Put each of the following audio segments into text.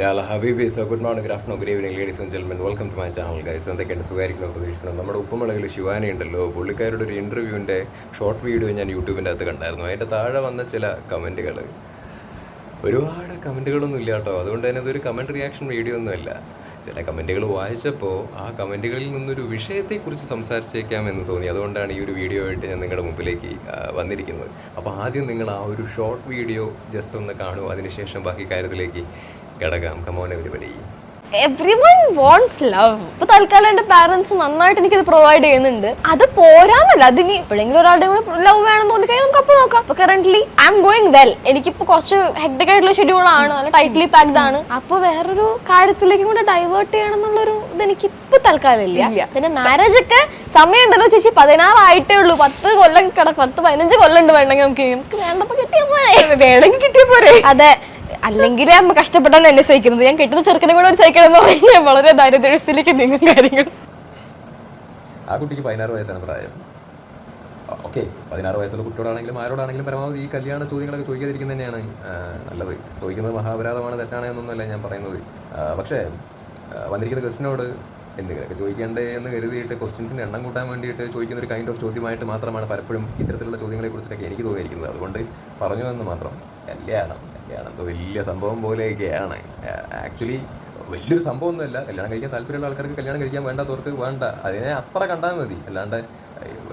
യാല ഹബീബി so good morning good no good evening ladies and gentlemen welcome to my channel guys എന്തൊക്കെയാണ് സുഖമായിരിക്കണം പ്രതീക്ഷിക്കണം നമ്മുടെ ഉപ്പുമുളകിൽ ശിവാനി ഉണ്ടല്ലോ. പുള്ളിക്കാരുടെ ഒരു ഇന്റർവ്യൂവിന്റെ ഷോർട്ട് വീഡിയോ ഞാൻ യൂട്യൂബിന്റെ അകത്ത് കണ്ടായിരുന്നു. അതിന്റെ താഴെ വന്ന ചില കമന്റുകൾ ഒരുപാട് കമന്റുകളൊന്നും ഇല്ല കേട്ടോ. അതുകൊണ്ട് തന്നെ ഇതൊരു കമന്റ് റിയാക്ഷൻ വീഡിയോ ഒന്നുമല്ല ചില കമന്റുകൾ വായിച്ചപ്പോൾ ആ കമന്റുകളിൽ നിന്നൊരു വിഷയത്തെക്കുറിച്ച് സംസാരിച്ചേക്കാം എന്ന് തോന്നി. അതുകൊണ്ടാണ് ഈ ഒരു വീഡിയോ ആയിട്ട് ഞാൻ നിങ്ങളുടെ മുമ്പിലേക്ക് വന്നിരിക്കുന്നത്. അപ്പോൾ ആദ്യം നിങ്ങൾ ആ ഒരു ഷോർട്ട് വീഡിയോ ജസ്റ്റ് ഒന്ന് കാണൂ അതിനുശേഷം ബാക്കി കാര്യത്തിലേക്ക് കിടക്കാം come on everybody every one once love ഇപ്പൊ തൽക്കാലം എന്റെ പാരന്റ്സ് നന്നായിട്ട് എനിക്കത് പ്രൊവൈഡ് ചെയ്യുന്നുണ്ട്. അത് പോരാന്നല്ല. അതിന് എപ്പോഴെങ്കിലും ഒരാളുടെ കൂടെ ലവ് വേണം തോന്നി കഴിഞ്ഞാൽ നമുക്ക് അപ്പൊ നോക്കാം. ഇപ്പൊ current I am going well എനിക്കിപ്പോ കുറച്ച് ഹെക്ടിക് ആയിട്ടുള്ള ഷെഡ്യൂൾ ആണ്. അല്ല ടൈറ്റ്ലി പാക്ഡ് ആണ്. അപ്പൊ വേറൊരു കാര്യത്തിലേക്ക് കൂടെ ഡൈവേർട്ട് ചെയ്യണം എന്നുള്ളൊരു ഇത് എനിക്ക് ഇപ്പൊ തൽക്കാലം ഇല്ല. പിന്നെ മാരേജ് ഒക്കെ സമയമുണ്ടല്ലോ ചേച്ചി. പതിനാറായിട്ടേ ഉള്ളൂ. പത്ത് കൊല്ലം കിടക്കും പത്ത് പതിനഞ്ച് കൊല്ലം ഉണ്ട് വേണമെങ്കിൽ നമുക്ക് നമുക്ക് വേണ്ടപ്പോ കിട്ടിയാ പോരെ. വേണമെങ്കിൽ കിട്ടിയ പോരെ. അതെ. അല്ലെങ്കിൽ അമ്മ കഷ്ടപ്പെട്ടാണ് എന്നെ സഹിക്കുന്നത്. ഞാൻ കെട്ടുന്ന ചെറുക്കനെ കൂടെ ഒരു സഹിക്കണം എന്ന് പറഞ്ഞാൽ വളരെ ദാരിദ്ര്യത്തിലേക്ക് നീങ്ങും കാര്യങ്ങൾ. ആ കുട്ടിക്ക് പതിനാറ് വയസ്സാണ് പ്രായം. ഓക്കെ. പതിനാറ് വയസ്സുള്ള കുട്ടിയോടാണെങ്കിലും ആരോടാണെങ്കിലും പരമാവധി ഈ കല്യാണ ചോദ്യങ്ങളൊക്കെ ചോദിക്കാതിരിക്കുന്നത് തന്നെയാണ് നല്ലത്. ചോദിക്കുന്നത് മഹാപരാധമാണ് തെറ്റാണ് എന്നൊന്നുമല്ല ഞാൻ പറയുന്നത്. പക്ഷേ വന്നിരിക്കുന്ന ക്വസ്റ്റിനോട് എന്തെങ്കിലുമൊക്കെ ചോദിക്കേണ്ടേ എന്ന് കരുതിയിട്ട് ക്വസ്റ്റ്യൻസിന്റെ എണ്ണം കൂട്ടാൻ വേണ്ടിയിട്ട് ചോദിക്കുന്ന ഒരു കൈൻഡ് ഓഫ് ചോദ്യമായിട്ട് മാത്രമാണ് പലപ്പോഴും ഇത്തരത്തിലുള്ള ചോദ്യങ്ങളെ കുറിച്ചിട്ടൊക്കെ എനിക്ക് തോന്നിയിരിക്കുന്നത്. അതുകൊണ്ട് പറഞ്ഞു എന്ന് മാത്രം. കല്യാണം. എന്തോ വലിയ സംഭവം പോലെയൊക്കെയാണ്. ആക്ച്വലി വലിയൊരു സംഭവമൊന്നുമല്ല. കല്യാണം കഴിക്കാൻ താല്പര്യമുള്ള ആൾക്കാർക്ക് കല്യാണം കഴിക്കാൻ വേണ്ടാത്തവർക്ക് വേണ്ട. അതിനെ അത്ര കണ്ടാൽ മതി. അല്ലാണ്ട്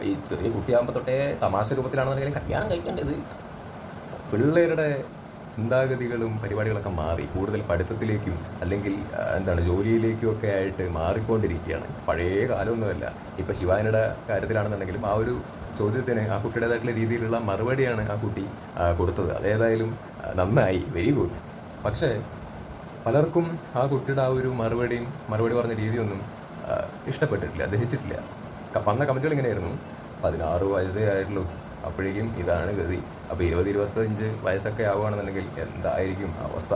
ഈ ചെറിയ കുട്ടിയാകുമ്പോൾ തൊട്ടേ തമാശ രൂപത്തിലാണെന്നുണ്ടെങ്കിലും കല്യാണം കഴിക്കേണ്ടത് പിള്ളേരുടെ ചിന്താഗതികളും പരിപാടികളൊക്കെ മാറി. കൂടുതൽ പഠിത്തത്തിലേക്കും അല്ലെങ്കിൽ എന്താണ് ജോലിയിലേക്കും ഒക്കെ ആയിട്ട് മാറിക്കൊണ്ടിരിക്കുകയാണ്. പഴയ കാലമൊന്നുമല്ല. ഇപ്പോൾ ശിവാനിയുടെ കാര്യത്തിലാണെന്നുണ്ടെങ്കിലും ആ ഒരു ചോദ്യത്തിന് ആ കുട്ടിയുടേതായിട്ടുള്ള രീതിയിലുള്ള മറുപടിയാണ് ആ കുട്ടി കൊടുത്തത്. അതേതായാലും നന്നായി. വെരി ഗുഡ് പക്ഷേ പലർക്കും ആ കുട്ടിയുടെ ആ ഒരു മറുപടിയും മറുപടി പറഞ്ഞ രീതിയൊന്നും ഇഷ്ടപ്പെട്ടിട്ടില്ല ദഹിച്ചിട്ടില്ല. വന്ന കമന്റുകൾ ഇങ്ങനെയായിരുന്നു. പതിനാറ് വയസ്സേ ആയിട്ടുള്ളൂ. അപ്പോഴേക്കും ഇതാണ് ഗതി. അപ്പോൾ ഇരുപത് ഇരുപത്തഞ്ച് വയസ്സൊക്കെ ആവുകയാണെന്നുണ്ടെങ്കിൽ എന്തായിരിക്കും അവസ്ഥ?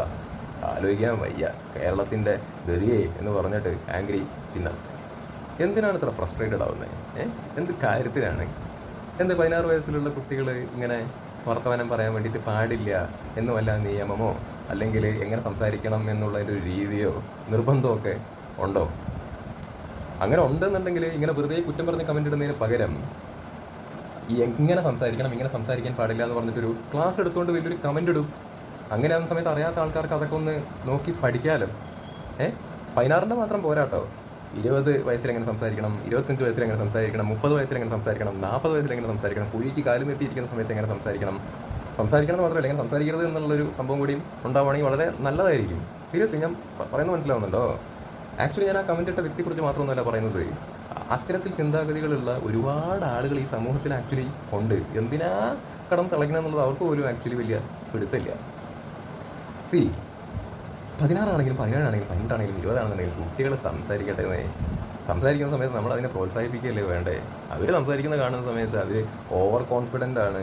ആലോചിക്കാൻ വയ്യ. കേരളത്തിന്റെ ഗതിയെ എന്ന് പറഞ്ഞിട്ട് ആംഗ്രി ചിഹ്നം. എന്തിനാണ് ഇത്ര ഫ്രസ്ട്രേറ്റഡ് ആവുന്നത് എന്ത് കാര്യത്തിലാണ് എന്ത് പതിനാറ് വയസ്സിലുള്ള കുട്ടികൾ ഇങ്ങനെ വർത്തമാനം പറയാൻ വേണ്ടിയിട്ട് പാടില്ല എന്ന് വല്ല നിയമമോ അല്ലെങ്കിൽ എങ്ങനെ സംസാരിക്കണം എന്നുള്ള ഒരു രീതിയോ നിർബന്ധമൊക്കെ ഉണ്ടോ? അങ്ങനെ ഉണ്ടെന്നുണ്ടെങ്കിൽ ഇങ്ങനെ വെറുതെ കുറ്റം പറഞ്ഞ് കമന്റ് ഇടുന്നതിന് പകരം എങ്ങനെ സംസാരിക്കണം ഇങ്ങനെ സംസാരിക്കാൻ പാടില്ല എന്ന് പറഞ്ഞിട്ടൊരു ക്ലാസ് എടുത്തുകൊണ്ട് വലിയൊരു കമന്റ് ഇടും. അങ്ങനെ ആവുന്ന സമയത്ത് അറിയാത്ത ആൾക്കാർക്ക് അതൊക്കെ ഒന്ന് നോക്കി പഠിക്കാമല്ലോ ഏഹ് പതിനാറിന്റെ മാത്രം പോരാട്ടോ. ഇരുപത് വയസ്സിൽ എങ്ങനെ സംസാരിക്കണം ഇരുപത്തഞ്ച് വയസ്സിൽ എങ്ങനെ സംസാരിക്കണം മുപ്പത് വയസ്സിൽ എങ്ങനെ സംസാരിക്കണം നാൽപ്പത് വയസ്സിൽ എങ്ങനെ സംസാരിക്കണം കുഴിക്ക് കാൽ നീട്ടിയിരിക്കുന്ന സമയത്ത് എങ്ങനെ സംസാരിക്കണം? സംസാരിക്കണം മാത്രമല്ല എങ്ങനെ സംസാരിക്കരുത് എന്നുള്ളൊരു സംഭവം കൂടിയും ഉണ്ടാവുകയാണെങ്കിൽ വളരെ നല്ലതായിരിക്കും. സീരിയസ്ലി ഞാൻ പറയുന്നത് മനസ്സിലാവുന്നുണ്ടോ? ആക്ച്വലി ഞാൻ ആ കമന്റ് ഇട്ട വ്യക്തിയെക്കുറിച്ച് മാത്രമൊന്നുമല്ല പറയുന്നത്. അത്തരത്തിൽ ചിന്താഗതികളുള്ള ഒരുപാട് ആളുകൾ ഈ സമൂഹത്തിൽ ആക്ച്വലി ഉണ്ട്. എന്തിനാ കടം തിളയ്ക്കണം എന്നുള്ളത് അവർക്ക് പോലും ആക്ച്വലി വലിയ പിടുത്തില്ല സി പതിനാറാണെങ്കിലും പതിനേഴാണെങ്കിലും പന്ത്രണ്ടാണെങ്കിലും ഇരുപതാണെന്നുണ്ടെങ്കിലും കുട്ടികൾ സംസാരിക്കട്ടെ എന്നേ. സംസാരിക്കുന്ന സമയത്ത് നമ്മൾ അതിനെ പ്രോത്സാഹിപ്പിക്കുകയല്ലേ വേണ്ടേ? അവർ സംസാരിക്കുന്ന കാണുന്ന സമയത്ത് അവർ ഓവർ കോൺഫിഡന്റ് ആണ്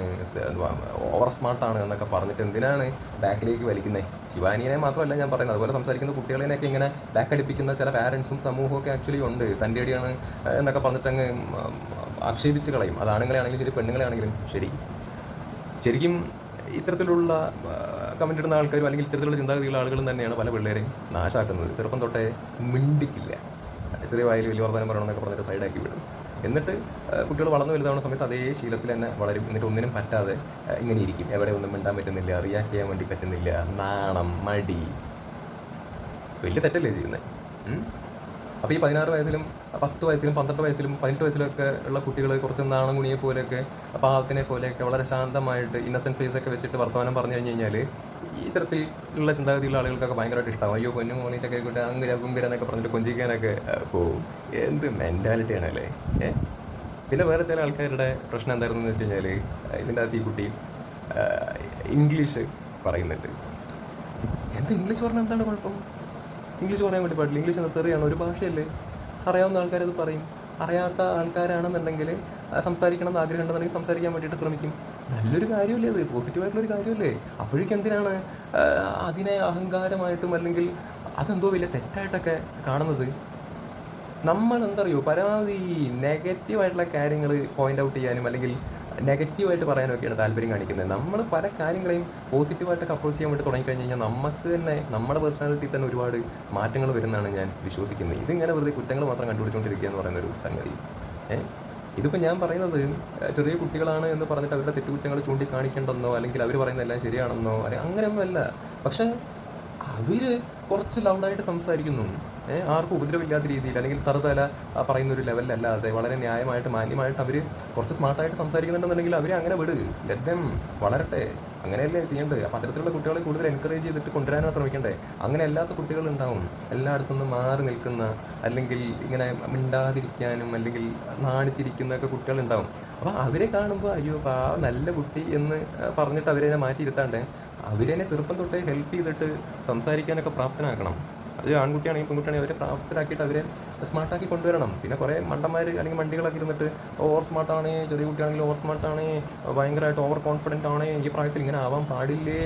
ഓവർ സ്മാർട്ടാണ് എന്നൊക്കെ പറഞ്ഞിട്ട് എന്തിനാണ് ബാക്കിലേക്ക് വലിക്കുന്നത് ശിവാനിയെ മാത്രമല്ല ഞാൻ പറയുന്നത്. അതുപോലെ സംസാരിക്കുന്ന കുട്ടികളെയൊക്കെ ഇങ്ങനെ ബാക്കടിപ്പിക്കുന്ന ചില പാരൻസും സമൂഹമൊക്കെ ആക്ച്വലി ഉണ്ട്. തന്റെ അടിയാണ് എന്നൊക്കെ പറഞ്ഞിട്ട് അങ്ങ് ആക്ഷേപിച്ച് കളയും. അത് ആണുങ്ങളെ ആണെങ്കിലും ശരി പെണ്ണുങ്ങളെ ആണെങ്കിലും ശരി. ശരിക്കും ഇത്തരത്തിലുള്ള കമന്റ് ഇടുന്ന ആൾക്കാരും അല്ലെങ്കിൽ ഇത്തരത്തിലുള്ള ചിന്താഗതിയുള്ള ആളുകളും തന്നെയാണ് പല പിള്ളേരെയും നാശാക്കുന്നത്. ചെറുപ്പം തൊട്ടേ മിണ്ടിക്കില്ല. ചെറിയ വായിൽ വലിയ വർത്തമാനം പറയണമെന്നൊക്കെ പറഞ്ഞിട്ട് സൈഡാക്കി വിടും. എന്നിട്ട് കുട്ടികൾ വളർന്നു വലുതാവുന്ന സമയത്ത് അതേ ശീലത്തിൽ തന്നെ വളരും. എന്നിട്ട് ഒന്നിനും പറ്റാതെ ഇങ്ങനെ ഇരിക്കും. എവിടെ ഒന്നും മിണ്ടാൻ പറ്റുന്നില്ല. റിയാക്ട് ചെയ്യാൻ വേണ്ടി പറ്റുന്നില്ല. നാണം മടി. വലിയ തെറ്റല്ലേ ചെയ്യുന്നത്? അപ്പോൾ ഈ പതിനാറ് വയസ്സിലും പത്ത് വയസ്സിലും പന്ത്രണ്ട് വയസ്സിലും പതിനെട്ട് വയസ്സിലൊക്കെ ഉള്ള കുട്ടികൾ കുറച്ച് നാണം കുണിയെ പോലെയൊക്കെ പാവത്തിനെ പോലെയൊക്കെ വളരെ ശാന്തമായിട്ട് ഇന്നസെന്റ് ഫേസ് ഒക്കെ വെച്ചിട്ട് വർത്തമാനം പറഞ്ഞു കഴിഞ്ഞ് കഴിഞ്ഞാൽ ഈ തരത്തിലുള്ള ചിന്താഗതിയുള്ള ആളുകൾക്കൊക്കെ ഭയങ്കരമായിട്ട് ഇഷ്ടമാവും അയ്യോ പൊന്നു മോളി കൂട്ടി അങ്ങര കുങ്കിര എന്നൊക്കെ പറഞ്ഞിട്ട് കൊഞ്ചിക്കാനൊക്കെ പോവും. എന്ത് മെന്റാലിറ്റിയാണ് അല്ലേ ഏഹ് പിന്നെ വേറെ ചില ആൾക്കാരുടെ പ്രശ്നം എന്തായിരുന്നു എന്ന് വെച്ച് കഴിഞ്ഞാൽ ഇതിന്റെ അകത്ത് ഈ കുട്ടി ഇംഗ്ലീഷ് പറയുന്നുണ്ട്. എന്ത് ഇംഗ്ലീഷ് പറഞ്ഞാൽ എന്താണ് കുഴപ്പം? ഇംഗ്ലീഷ് പറയാൻ വേണ്ടി പാടില്ല. ഇംഗ്ലീഷ് എന്ന തെറിയാണ്. ഒരു ഭാഷയല്ലേ. അറിയാവുന്ന ആൾക്കാരത് പറയും. അറിയാത്ത ആൾക്കാരാണെന്നുണ്ടെങ്കിൽ സംസാരിക്കണം എന്ന് ആഗ്രഹം ഉണ്ടെന്നുണ്ടെങ്കിൽ സംസാരിക്കാൻ വേണ്ടിയിട്ട് ശ്രമിക്കും. നല്ലൊരു കാര്യമല്ലേ അത് പോസിറ്റീവായിട്ടുള്ളൊരു കാര്യമല്ലേ? അപ്പോഴേക്കും എന്തിനാണ് അതിനെ അഹങ്കാരമായിട്ടും അല്ലെങ്കിൽ അതെന്തോ വലിയ തെറ്റായിട്ടൊക്കെ കാണുന്നത്? നമ്മൾ എന്താ പറയുക പരമാവധി നെഗറ്റീവ് ആയിട്ടുള്ള കാര്യങ്ങൾ പോയിന്റ് ഔട്ട് ചെയ്യാനും അല്ലെങ്കിൽ നെഗറ്റീവായിട്ട് പറയാനൊക്കെയാണ് താല്പര്യം കാണിക്കുന്നത്. നമ്മൾ പല കാര്യങ്ങളെയും പോസിറ്റീവായിട്ടൊക്കെ അപ്രോച്ച് ചെയ്യാൻ വേണ്ടി തുടങ്ങിക്കഴിഞ്ഞ് കഴിഞ്ഞാൽ നമുക്ക് തന്നെ നമ്മുടെ പേഴ്സണാലിറ്റി തന്നെ ഒരുപാട് മാറ്റങ്ങൾ വരുന്നതാണ് ഞാൻ വിശ്വസിക്കുന്നത്. ഇതിങ്ങനെ വെറുതെ കുറ്റങ്ങൾ മാത്രം കണ്ടുപിടിച്ചുകൊണ്ടിരിക്കുക എന്ന് പറയുന്ന ഒരു സംഗതി. ഏഹ് ഇതിപ്പോൾ ഞാൻ പറയുന്നത് ചെറിയ കുട്ടികളാണ് എന്ന് പറഞ്ഞിട്ട് അവരുടെ തെറ്റുകുറ്റങ്ങൾ ചൂണ്ടിക്കാണിക്കേണ്ടെന്നോ അല്ലെങ്കിൽ അവർ പറയുന്ന എല്ലാം ശരിയാണെന്നോ അല്ലെങ്കിൽ അങ്ങനെയൊന്നുമല്ല പക്ഷേ അവർ കുറച്ച് ലൗഡായിട്ട് സംസാരിക്കുന്നു. ആർക്കും ഉപദ്രവമില്ലാത്ത രീതിയിൽ അല്ലെങ്കിൽ തറുതല തല പറയുന്ന ഒരു ലെവലിലല്ലാതെ വളരെ ന്യായമായിട്ട് മാന്യമായിട്ട് അവർ കുറച്ച് സ്മാർട്ടായിട്ട് സംസാരിക്കുന്നുണ്ടെന്നുണ്ടെങ്കിൽ അവരെ അങ്ങനെ വിട്. ലഭ്യം വളരട്ടെ. അങ്ങനെയല്ലേ ചെയ്യേണ്ടത്? അപ്പോൾ അത്തരത്തിലുള്ള കുട്ടികളെ കൂടുതൽ എൻകറേജ് ചെയ്തിട്ട് കൊണ്ടുവരാനാണ് ശ്രമിക്കേണ്ടേ? അങ്ങനെ അല്ലാത്ത കുട്ടികളുണ്ടാവും എല്ലായിടത്തും നിന്ന് മാറി നിൽക്കുന്ന അല്ലെങ്കിൽ ഇങ്ങനെ മിണ്ടാതിരിക്കാനും അല്ലെങ്കിൽ നാണിച്ചിരിക്കുന്നൊക്കെ കുട്ടികളുണ്ടാവും അപ്പോൾ അവരെ കാണുമ്പോൾ അയ്യോ ആ നല്ല കുട്ടി എന്ന് പറഞ്ഞിട്ട് അവരെ മാറ്റിയിരുത്താണ്ട് അവരെ ചെറുപ്പം തൊട്ടേ ഹെൽപ്പ് ചെയ്തിട്ട് സംസാരിക്കാനൊക്കെ പ്രാപ്തനാക്കണം. അത് ആൺകുട്ടിയാണെങ്കിൽ പെൺകുട്ടിയാണെങ്കിൽ അവരെ പ്രാപ്തരാക്കിയിട്ട് അവരെ സ്മാർട്ടാക്കി കൊണ്ടുവരണം. പിന്നെ കുറേ മണ്ടന്മാർ അല്ലെങ്കിൽ മണ്ടികളൊക്കെ ഇരുന്നിട്ട് ഓവർ സ്മാർട്ടാണ് ചെറിയ കുട്ടിയാണെങ്കിൽ ഓവർ സ്മാർട്ടാണ് ഭയങ്കരമായിട്ട് ഓവർ കോൺഫിഡന്റ് ആണ് ഈ പ്രായത്തിൽ ഇങ്ങനെ ആവാൻ പാടില്ലേ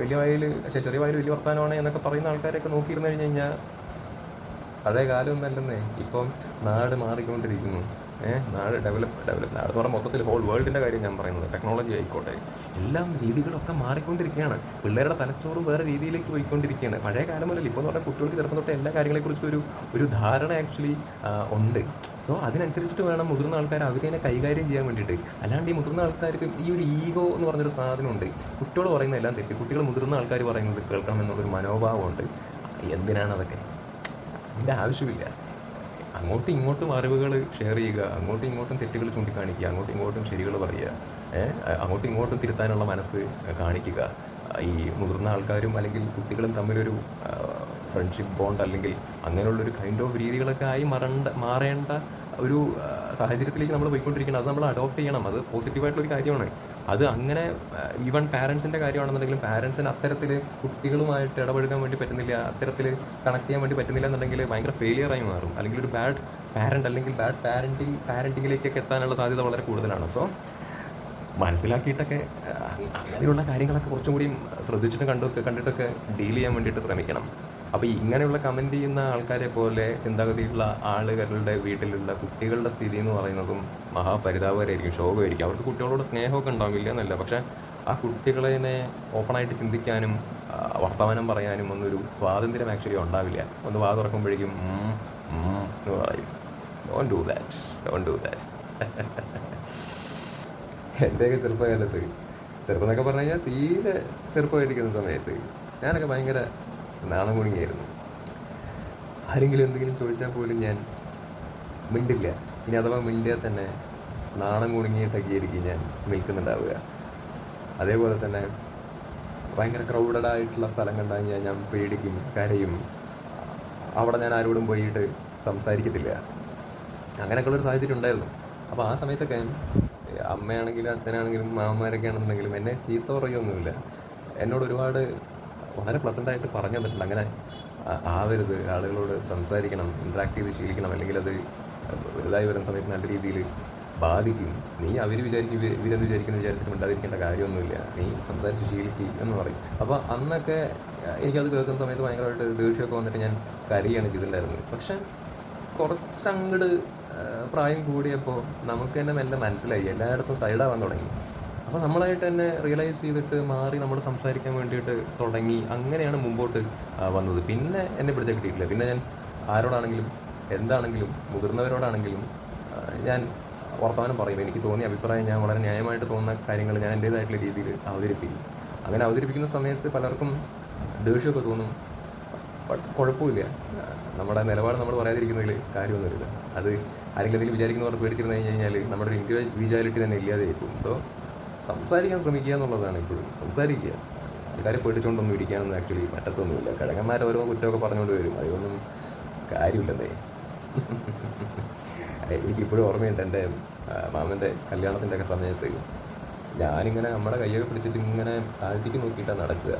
വലിയ വയൽ ചെറിയ വയൽ വലിയ വർത്താനമാണ് എന്നൊക്കെ പറയുന്ന ആൾക്കാരൊക്കെ നോക്കിയിരുന്നു കഴിഞ്ഞ് കഴിഞ്ഞാൽ പഴയ കാലമൊന്നല്ലെന്നേ ഇപ്പം നാട് മാറിക്കൊണ്ടിരിക്കുന്നു. നാട് ഡെവലപ്പ് ഡെവലപ്പ് നാട് എന്ന് പറഞ്ഞാൽ മൊത്തത്തിൽ ഹോൾ വേൾഡിന്റെ കാര്യം ഞാൻ പറയുന്നത്. ടെക്നോളജി ആയിക്കോട്ടെ. എല്ലാം രീതികളൊക്കെ മാറിക്കൊണ്ടിരിക്കുകയാണ് പിള്ളേരുടെ തലച്ചോറും വേറെ രീതിയിലേക്ക് പോയിക്കൊണ്ടിരിക്കുകയാണ് പഴയ കാലം മുതൽ ഇപ്പോൾ എന്ന് പറഞ്ഞാൽ കുട്ടികൾക്ക് ചെറുപ്പം തൊട്ട് എല്ലാ കാര്യങ്ങളെക്കുറിച്ചും ഒരു ഒരു ധാരണ ആക്ച്വലി ഉണ്ട്. സോ അതിനനുസരിച്ചിട്ട് വേണം മുതിർന്ന ആൾക്കാർ അവരെ കൈകാര്യം ചെയ്യാൻ വേണ്ടിയിട്ട്. അല്ലാണ്ട് ഈ മുതിർന്ന ആൾക്കാർക്ക് ഈ ഒരു ഈഗോ എന്ന് പറഞ്ഞൊരു സാധനമുണ്ട്. കുട്ടികൾ പറയുന്ന എല്ലാം തെറ്റി. കുട്ടികൾ മുതിർന്ന ആൾക്കാർ പറയുന്നത് കേൾക്കണം എന്നുള്ളൊരു മനോഭാവമുണ്ട്. എന്തിനാണ് അതൊക്കെ? അതിന്റെ ആവശ്യമില്ല. അങ്ങോട്ടും ഇങ്ങോട്ടും അറിവുകൾ ഷെയർ ചെയ്യുക. അങ്ങോട്ടും ഇങ്ങോട്ടും തെറ്റുകൾ ചൂണ്ടിക്കാണിക്കുക. അങ്ങോട്ടും ഇങ്ങോട്ടും ശരികൾ പറയുക. അങ്ങോട്ടും ഇങ്ങോട്ടും തിരുത്താനുള്ള മനസ്സ് കാണിക്കുക. ഈ മുതിർന്ന ആൾക്കാരും അല്ലെങ്കിൽ കുട്ടികളും തമ്മിലൊരു ഫ്രണ്ട്ഷിപ്പ് ബോണ്ട് അല്ലെങ്കിൽ അങ്ങനെയുള്ളൊരു കൈൻഡ് ഓഫ് രീതികളൊക്കെ ആയി മറണ്ട മാറേണ്ട ഒരു സാഹചര്യത്തിലേക്ക് നമ്മൾ പോയിക്കൊണ്ടിരിക്കണം. അത് നമ്മൾ അഡോപ്റ്റ് ചെയ്യണം. അത് പോസിറ്റീവായിട്ടുള്ളൊരു കാര്യമാണ്. അത് അങ്ങനെ ഈവൻ പാരൻസിന്റെ കാര്യമാണെന്നുണ്ടെങ്കിലും പാരൻസിന് അത്തരത്തിൽ കുട്ടികളുമായിട്ട് ഇടപഴകാൻ വേണ്ടി പറ്റുന്നില്ല അത്തരത്തിൽ കണക്ട് ചെയ്യാൻ വേണ്ടി പറ്റുന്നില്ല എന്നുണ്ടെങ്കിൽ ഭയങ്കര ഫെയിലിയറായി മാറും. അല്ലെങ്കിൽ ഒരു ബാഡ് പാരന്റ് അല്ലെങ്കിൽ ബാഡ് പാരന്റിങ് പാരന്റിങ്ങിലേക്കൊക്കെ എത്താനുള്ള സാധ്യത വളരെ കൂടുതലാണ്. സോ മനസ്സിലാക്കിയിട്ടൊക്കെ അങ്ങനെയുള്ള കാര്യങ്ങളൊക്കെ കുറച്ചും കൂടി ശ്രദ്ധിച്ചിട്ട് കണ്ടൊക്കെ കണ്ടിട്ടൊക്കെ ഡീൽ ചെയ്യാൻ വേണ്ടിയിട്ട് ശ്രമിക്കണം. അപ്പോൾ ഇങ്ങനെയുള്ള കമന്റ് ചെയ്യുന്ന ആൾക്കാരെ പോലെ ചിന്താഗതിയുള്ള ആളുകളുടെ വീട്ടിലുള്ള കുട്ടികളുടെ സ്ഥിതി എന്ന് പറയുന്നതും മഹാപരിതാപകരമായിരിക്കും ശോകമായിരിക്കും. അവർക്ക് കുട്ടികളോട് സ്നേഹമൊക്കെ ഉണ്ടാവില്ല എന്നല്ല പക്ഷേ ആ കുട്ടികളെ ഓപ്പണായിട്ട് ചിന്തിക്കാനും വർത്തമാനം പറയാനും ഒന്നൊരു സ്വാതന്ത്ര്യം ആക്ച്വലി ഉണ്ടാവില്ല. ഒന്ന് വാ തുറക്കുമ്പോഴേക്കും എന്ന് പറയും. Don't do that don't do that എന്റെയൊക്കെ ചെറുപ്പകാലത്ത് ചെറുപ്പം എന്നൊക്കെ പറഞ്ഞു കഴിഞ്ഞാൽ തീരെ ചെറുപ്പമായിരിക്കുന്ന സമയത്ത് ഞാനൊക്കെ ഭയങ്കര നാണം കുടുങ്ങിയായിരുന്നു ആരെങ്കിലും എന്തെങ്കിലും ചോദിച്ചാൽ പോലും ഞാൻ മിണ്ടില്ല. ഇനി അഥവാ മിണ്ടിയാൽ തന്നെ നാണം കുടുങ്ങിയിട്ടൊക്കെ ആയിരിക്കും ഞാൻ നിൽക്കുന്നുണ്ടാവുക. അതേപോലെ തന്നെ ഭയങ്കര ക്രൗഡഡ് ആയിട്ടുള്ള സ്ഥലം കണ്ടു കഴിഞ്ഞാൽ ഞാൻ പേടിക്കും കരയും. അവിടെ ഞാൻ ആരോടും പോയിട്ട് സംസാരിക്കത്തില്ല. അങ്ങനെയൊക്കെയുള്ളൊരു സാഹചര്യം ഉണ്ടായിരുന്നു. അപ്പോൾ ആ സമയത്തൊക്കെ അമ്മയാണെങ്കിലും അച്ഛനാണെങ്കിലും മാമന്മാരൊക്കെ ആണെന്നുണ്ടെങ്കിലും എന്നെ ചീത്ത പറയുമൊന്നുമില്ല എന്നോട് ഒരുപാട് വളരെ പ്ലസന്റ് ആയിട്ട് പറഞ്ഞു തന്നിട്ടുണ്ട്. അങ്ങനെ ആവരുത് ആളുകളോട് സംസാരിക്കണം ഇൻട്രാക്ട് ചെയ്ത് ശീലിക്കണം അല്ലെങ്കിൽ അത് വലുതായി വരുന്ന സമയത്ത് നല്ല രീതിയിൽ ബാധിക്കും. നീ അവർ വിചാരിക്കും ഇവർ ഇവരെന്ന് വിചാരിക്കുന്ന വിചാരിച്ചിട്ട് മിണ്ടാതിരിക്കേണ്ട കാര്യമൊന്നുമില്ല. നീ സംസാരിച്ച് ശീലിക്കുക എന്ന് പറയും. അപ്പോൾ അന്നൊക്കെ എനിക്കത് കേൾക്കുന്ന സമയത്ത് ഭയങ്കരമായിട്ട് ദേഷ്യമൊക്കെ വന്നിട്ട് ഞാൻ കരയാണ് ചെയ്തിട്ടുണ്ടായിരുന്നത്. പക്ഷെ കുറച്ചങ്ങട് പ്രായം കൂടിയപ്പോൾ നമുക്ക് തന്നെ മെല്ലെ മനസ്സിലായി. എല്ലായിടത്തും സൈഡാവാൻ തുടങ്ങി. അപ്പോൾ നമ്മളായിട്ട് തന്നെ റിയലൈസ് ചെയ്തിട്ട് മാറി നമ്മൾ സംസാരിക്കാൻ വേണ്ടിയിട്ട് തുടങ്ങി അങ്ങനെയാണ് മുമ്പോട്ട് വന്നത്. പിന്നെ എന്നെ പിടിച്ച കിട്ടിയിട്ടില്ല. പിന്നെ ഞാൻ ആരോടാണെങ്കിലും എന്താണെങ്കിലും മുതിർന്നവരോടാണെങ്കിലും ഞാൻ വർത്തമാനം പറയും എനിക്ക് തോന്നിയ അഭിപ്രായം ഞാൻ വളരെ ന്യായമായിട്ട് തോന്നുന്ന കാര്യങ്ങൾ ഞാൻ എന്റേതായിട്ടുള്ള രീതിയിൽ അവതരിപ്പിക്കും. അങ്ങനെ അവതരിപ്പിക്കുന്ന സമയത്ത് പലർക്കും ദേഷ്യമൊക്കെ തോന്നും. ബട്ട് കുഴപ്പമില്ല. നമ്മുടെ നിലപാട് നമ്മൾ പറയാതിരിക്കുന്നതിൽ കാര്യമൊന്നുമില്ല. അത് ആരെങ്കിലും അതിൽ വിചാരിക്കുന്നവർ പേടിച്ചിരുന്നു കഴിഞ്ഞ് കഴിഞ്ഞാൽ നമ്മുടെ ഒരു ഇൻഡിവിജ്വാലിറ്റി തന്നെ ഇല്ലാതെ പോകും. സോ സംസാരിക്കാൻ ശ്രമിക്കുക എന്നുള്ളതാണ് ഇപ്പോഴും. സംസാരിക്കുക. ആൾക്കാരെ പേടിച്ചുകൊണ്ടൊന്നും ഇരിക്കാനൊന്നും ആക്ച്വലി പറ്റത്തൊന്നുമില്ല. കിഴങ്ങന്മാർ ഓരോ കുറ്റമൊക്കെ പറഞ്ഞുകൊണ്ട് വരും. അതിനൊന്നും കാര്യമില്ലെന്നേ. എനിക്കിപ്പോഴും ഓർമ്മയുണ്ട് എന്റെ മാമന്റെ കല്യാണത്തിന്റെ ഒക്കെ സമയത്ത് ഞാനിങ്ങനെ നമ്മുടെ കൈയൊക്കെ പിടിച്ചിട്ട് ഇങ്ങനെ താഴ്ത്തിക്ക് നോക്കിയിട്ടാണ് നടക്കുക.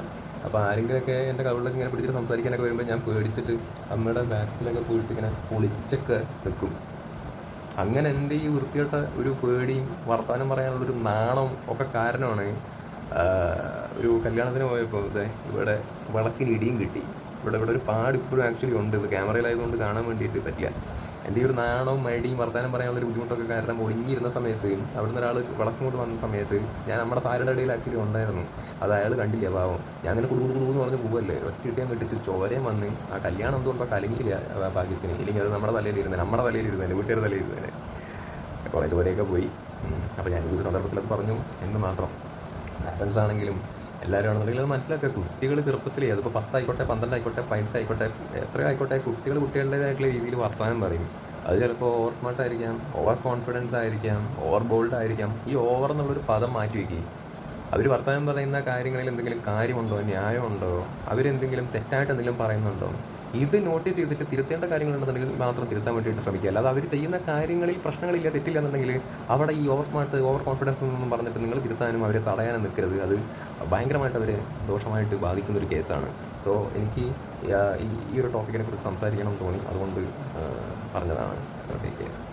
അപ്പോൾ ആരെങ്കിലുമൊക്കെ എന്റെ കവിളിലൊക്കെ ഇങ്ങനെ പിടിച്ചിട്ട് സംസാരിക്കാനൊക്കെ വരുമ്പോൾ ഞാൻ പേടിച്ചിട്ട് അമ്മയുടെ ബാക്കിലൊക്കെ പോയിട്ട് ഇങ്ങനെ പൊളിച്ചൊക്കെ നിൽക്കും അങ്ങനെ എന്റെ ഈ വൃത്തികെട്ട ഒരു പേടിയും വർത്തമാനം പറയാനുള്ളൊരു നാണം ഒക്കെ കാരണമാണ് ഒരു കല്യാണത്തിന് പോയപ്പോൾ ഇതേ ഇവിടെ വിളക്കിന് ഇടിയും കിട്ടി. ഇവിടെ ഇവിടെ ഒരു പാട് ഇപ്പോഴും ആക്ച്വലി ഉണ്ട്. ഇത് ക്യാമറയിലായതുകൊണ്ട് കാണാൻ വേണ്ടിയിട്ട് പറ്റില്ല. എന്റെ ഈ ഒരു നാണവും മടിയും വർത്താനം പറയാനുള്ള ഒരു ബുദ്ധിമുട്ടൊക്കെ കാരണം ഒളിഞ്ഞിരുന്ന സമയത്ത് അവിടുന്ന് ഒരാൾ വളക്കങ്ങോട്ട് വന്ന സമയത്ത് ഞാൻ നമ്മുടെ സാറിന്റെ ഇടയിൽ ആക്ച്വലി ഉണ്ടായിരുന്നു. അത് അയാൾ കണ്ടില്ല പാവം. ഞാൻ ഇങ്ങനെ കുടുകുടു കുടു എന്ന് പറഞ്ഞ് പോവല്ലേ? ഒറ്റയിട്ടേ കെട്ടിച്ച് ചോരയും വന്ന് ആ കല്യാണം എന്തുകൊണ്ടോ കലങ്ങിയില്ല ഭാഗ്യത്തിന്? ഇല്ലെങ്കിൽ അത് നമ്മുടെ തലയിൽ ഇരുന്നേ നമ്മുടെ തലയിൽ ഇരുന്നേ വീട്ടുകാരുടെ തലയിൽ ഇരുന്നേ കുറേ ചോരയൊക്കെ പോയി. അപ്പോൾ ഞാൻ ഈ ഒരു സന്ദർഭത്തിലൊക്കെ പറഞ്ഞു എന്ന് മാത്രം. പാരൻസ് ആണെങ്കിലും എല്ലാവരും ആണെന്നുണ്ടെങ്കിൽ അത് മനസ്സിലാക്കുക. കുട്ടികൾ ചെറുപ്പത്തിൽ അതിപ്പോൾ പത്തായിക്കോട്ടെ പന്ത്രണ്ടായിക്കോട്ടെ പതിനെട്ടായിക്കോട്ടെ എത്ര ആയിക്കോട്ടെ കുട്ടികൾ കുട്ടികളുടേതായിട്ടുള്ള രീതിയിൽ വർത്തമാനം പറയും. അത് ചിലപ്പോൾ ഓവർ സ്മാർട്ട് ആയിരിക്കാം ഓവർ കോൺഫിഡൻസ് ആയിരിക്കാം ഓവർ ബോൾഡ് ആയിരിക്കാം. ഈ ഓവർ എന്നുള്ളൊരു പദം മാറ്റി വയ്ക്കുകയും. അവർ വർത്തമാനം പറയുന്ന കാര്യങ്ങളിൽ എന്തെങ്കിലും കാര്യമുണ്ടോ ന്യായമുണ്ടോ? അവരെന്തെങ്കിലും തെറ്റായിട്ട് എന്തെങ്കിലും പറയുന്നുണ്ടോ? ഇത് നോട്ടീസ് ചെയ്തിട്ട് തിരുത്തേണ്ട കാര്യങ്ങളുണ്ടെന്നുണ്ടെങ്കിൽ മാത്രം തിരുത്താൻ വേണ്ടിയിട്ട് ശ്രമിക്കുക. അല്ലാതെ അവർ ചെയ്യുന്ന കാര്യങ്ങളിൽ പ്രശ്നങ്ങളില്ല തെറ്റില്ല എന്നുണ്ടെങ്കിൽ അവിടെ ഈ ഓവർ സ്മാർട്ട് ഓവർ കോൺഫിഡൻസ് എന്നൊന്നും പറഞ്ഞിട്ട് നിങ്ങൾ തിരുത്താനും അവരെ തടയാനും നിൽക്കരുത്. അത് ഭയങ്കരമായിട്ട് അവരെ ദോഷമായിട്ട് ബാധിക്കുന്ന ഒരു കേസാണ്. സോ എനിക്ക് ഈ- ഒരു ടോപ്പിക്കിനെ കുറിച്ച് സംസാരിക്കണം എന്ന് തോന്നി. അതുകൊണ്ട് പറഞ്ഞതാണ്. Take care